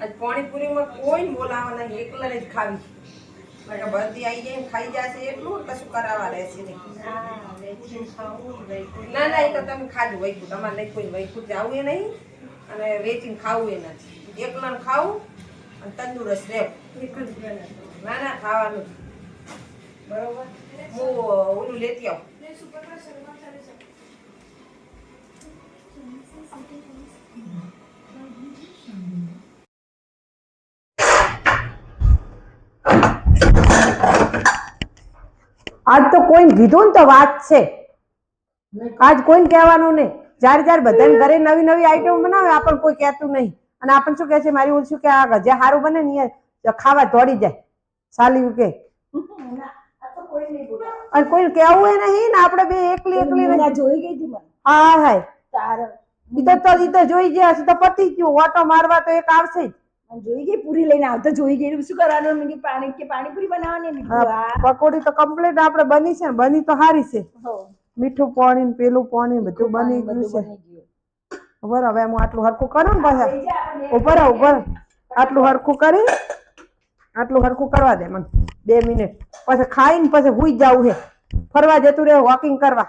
આજ પાણીપુરીમાં કોઈ બોલાવા નહીં એકલા જ ખાવી કારણ કે આવી જાય ખાઈ જશે એટલું કશું કરાવવા રહેશે નહીં. ના ના એ તો તમે ખાજો વૈકું તમારે નહીં કોઈ વૈકું જવું એ નહીં અને વેચીને ખાવું એ નથી. એકલાને ખાવું અને તંદુરસ્ત હતો. ના ના ખાવાનું. બરોબર? હું ઓલું લેતી આવું. આજ તો કોઈને કીધું ને તો વાત છે. આજ કોઈને કહેવાનું નહીં. જ્યારે જ્યારે બધાને ઘરે નવી નવી આઈટમ બનાવે આપણને કોઈ કહેતું નહીં. અને આપણને શું કહે છે? મારી ઓછું કે આ જે સારું બને ને એ ખાવા દોડી જાય. સાલી કે. અને કોઈ કહેવું એ નહીં ને આપણે બે એકલી એકલી જોઈ ગઈ હતી હા હા. તાર. ઈ તો ઈ તો જોઈ ગયા છે તો પતી ગયું. ઓટો મારવા તો એક આવશે જ. જોઈ ગઈ પૂરી લઈને આવતો જોઈ ગઈ. શું કરવાનું? મેં પાણી કે પાણીપુરી બનાવવાની? પકોડી તો કમ્પ્લીટ આપણે બની છે ને બની તો સારી છે. મીઠું પાણી પેલું પાણી બધું બની ગયું છે. બની હવે હું આટલું હરખું કરું ને પાછા? ઉભર ઉપર ઉપર આટલું હરખું કરી આટલું હરખું કરવા દે મને. બે મિનિટ. પછી ખાઈને પછી હુઈ જવું છે. ફરવા જતું રહે વોકિંગ કરવા.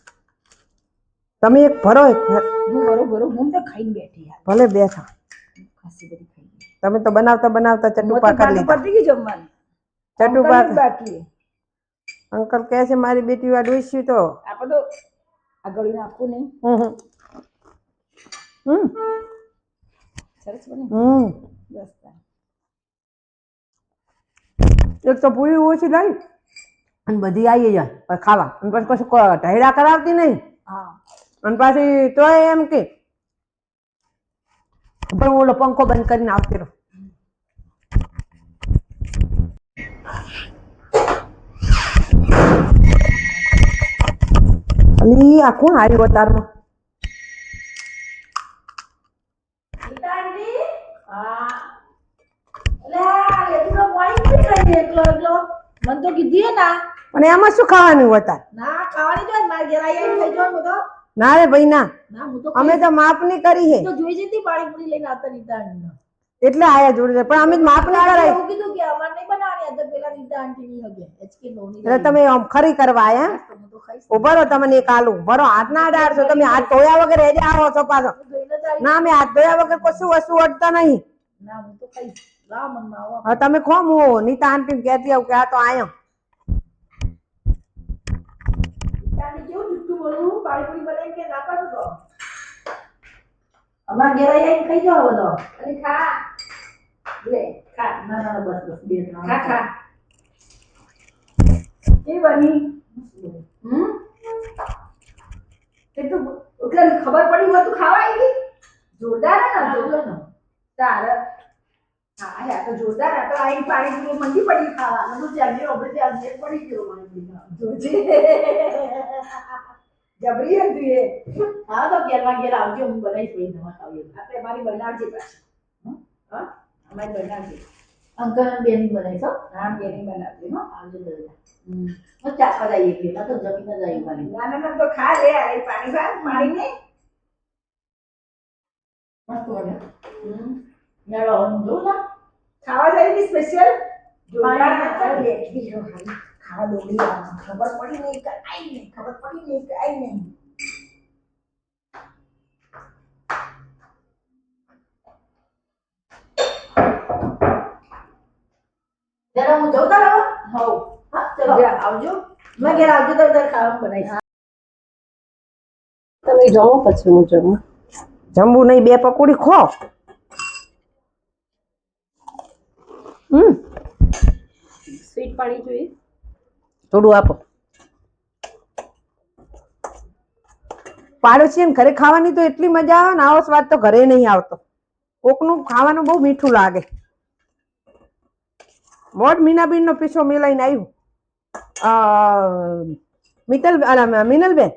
તમે એક ભરો એક. ભર- હું બરોબર હું તો ખાઈને બેઠી યાર. ભલે બેઠા. ખાસી બધી ખાઈ તમે તો બનાવતા બનાવતા ચટુપા કરી લીધા. પતી ગઈ જમવાનું? ચટુપા બાકી અંકલ કહે છે મારી બેટી વાડ ડોસ્યું તો. આપણે તો આ ગળી નાખવું નહીં. હમ હમ. સરસ બને. હમ. બસ એક તો પૂરી ઓછી લઈ. અને બધી આવી જાય ખાવા. અને પછી કશું ક- કરાવતી નહીં. હા. અને પાછી તોય એમ કે પણ ઓલો પંખો બંધ કરીને આવતી રહો. અલી આ કોણ આવ્યું અતારમાં? પાણી તો એમાં શું ખાવાનું હતા? ના ખાવાની જો મારે ઘેર આઈ આઈને જો બધો. ના રે ભાઈ ના. અમે તો માપની કરી હે. તો જોઈ જતી પાણીપુરી લઈને આવતા નીતાંજલિનો. એટલે આયા જોડે પણ અમે માપની કરાય. એવું કીધું કે અમાર નહીં બનાવવાની તો પેલા નીતા આંટીની હગે. એચકે નવની એટલે તમે આમ ખરી કરવા આયા ઊભા રહો તમને એક આલુ ઊભા રહો. હાથ ના અડાડશો તમે હાથ ધોયા વગર હેજે આવો છો પાછો. ના અમે હાથ ધોયા વગર કશું વસ્તુ અડતા નહીં. ના હું તો કઈ રામ તમે ખો હો નીતા આંટી કહેતી આવું કે આ તો આયો નીતાંજલિ કેવું જુઠ્ઠું બોલવું પાણીપુરી બનાવીને કે ના પાડું તો અમારા ઘેર આઈને ખાઈ જાઓ બધો. અરે ખા. લે ખા. ના ના બસ બસ બે ત્રણ. ખા ખા. એ બની. હમ? તે તો એટલે ખબર પડી હોય તું ખાવા આવી? જોરદાર ને જોરદાર તાર. હા હે તો જોરદાર આ તો આઈ પાણી પીવું મંદી પડી ખાવા. નતું ચાલજે આપણે ચાલજે પડી ગયો મને જોજે. જબરી હતી એ. હા તો ઘેર આવજો હું બનાવીશ પછી નવા ખાવી. આપણે મારી બનાવજે પાછી. હા? અમારી બનાવજે. અંકલ બેન બનાવીશ હો. બેન બનાવજે હો. આવજો હમ. હું ચાપા જઈએ કે ના તો જમીન જ આવી મારી. ના તો ખા લે અરે પાણી ભાત પાણી ને. મસ્ત બને. હમ. યાર હું જોઉં ના. ખાવા જાય ની સ્પેશિયલ જોરદાર બેઠી જો ખાલી. ખાવા દોડી આવવાનું. ખબર પડી નહીં કે આઈ નહીં ખબર પડી નહીં કે આઈ નહીં જરા હું જઉં તારા હવ હા ચલો આવજો મેં ઘેર આવજો તો તારે ખાવાનું બનાવીશ તમે જમો પછી હું જમું જમવું નહીં બે પકોડી ખો હમ. સ્વીટ પાણી જોઈએ. થોડું આપો. પાડોશી ઘરે ખાવાની તો એટલી મજા આવે ને, આવો સ્વાદ તો ઘરે નહીં આવતો. કોકનું ખાવાનું બહુ મીઠું લાગે. મોટ મીનાબેન નો પીછો મેલાઈને આવ્યું. મિતલ મિનલબેન.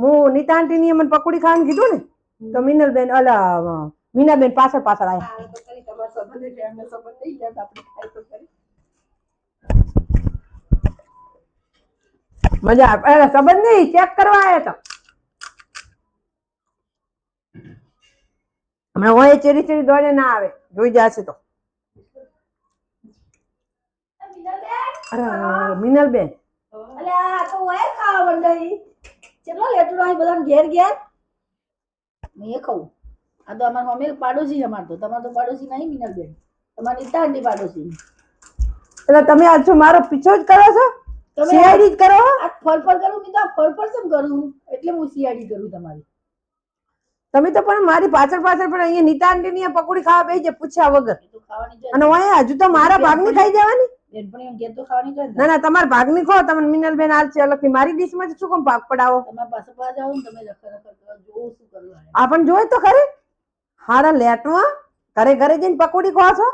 હું નીતા આંટીની મને પકોડી ખાવાનું કીધું ને, તો મિનલબેન, અલા, મીનાબેન પાછળ પાછળ આવ્યા તો કરી તમારા સંબંધ એટલે એમને સંબંધ નહીં ગયા તો આપણે ખાઈ તો ખરી. મજા આવે. સંબંધ નહીં ચેક કરવા આવ્યા હતા હમણાં હોય ચેરી ચેરી દોડે ના આવે. જોઈ જશે તો. મિનલબેન. અલ્યા આ તો ઓય ખાવા મંડળી. ચેટલો લેટડો અહીં બધા ઘેર ઘેર. મેં ખાઉં આ તો અમારા મમ્મી પાડોશી અમાર તો. તમારે તો પાડોશી નહીં મિનલબેન. તમારી નીતા આંટી પાડોશી. એટલે તમે આજ મારો પીછો જ કરો છો? જ કરો. આ ફરફર કરું મેં તો આ ફરફર કેમ કરું? એટલે હું સીઆઈડી કરું તમારી. તમે તો પણ મારી પાછળ પાછળ પણ અહીંયા નીતા આંટીની આ પકોડી ખાવા બેસી જાય પૂછ્યા વગર. ખાવાની અને અહીંયા હજુ તો મારા ભાગની ખાઈ જવાની? ને. ના તમારા ભાગની ખો તમે મિનલબેન આલ છે અલગથી. મારી ડીશમાં શું કેમ ભાગ પડાવો? તમારા શું કરવું આપણ જોઈ તો ખરી. હારા લેટમાં ઘરે ઘરે જઈને પકોડી ખો છો?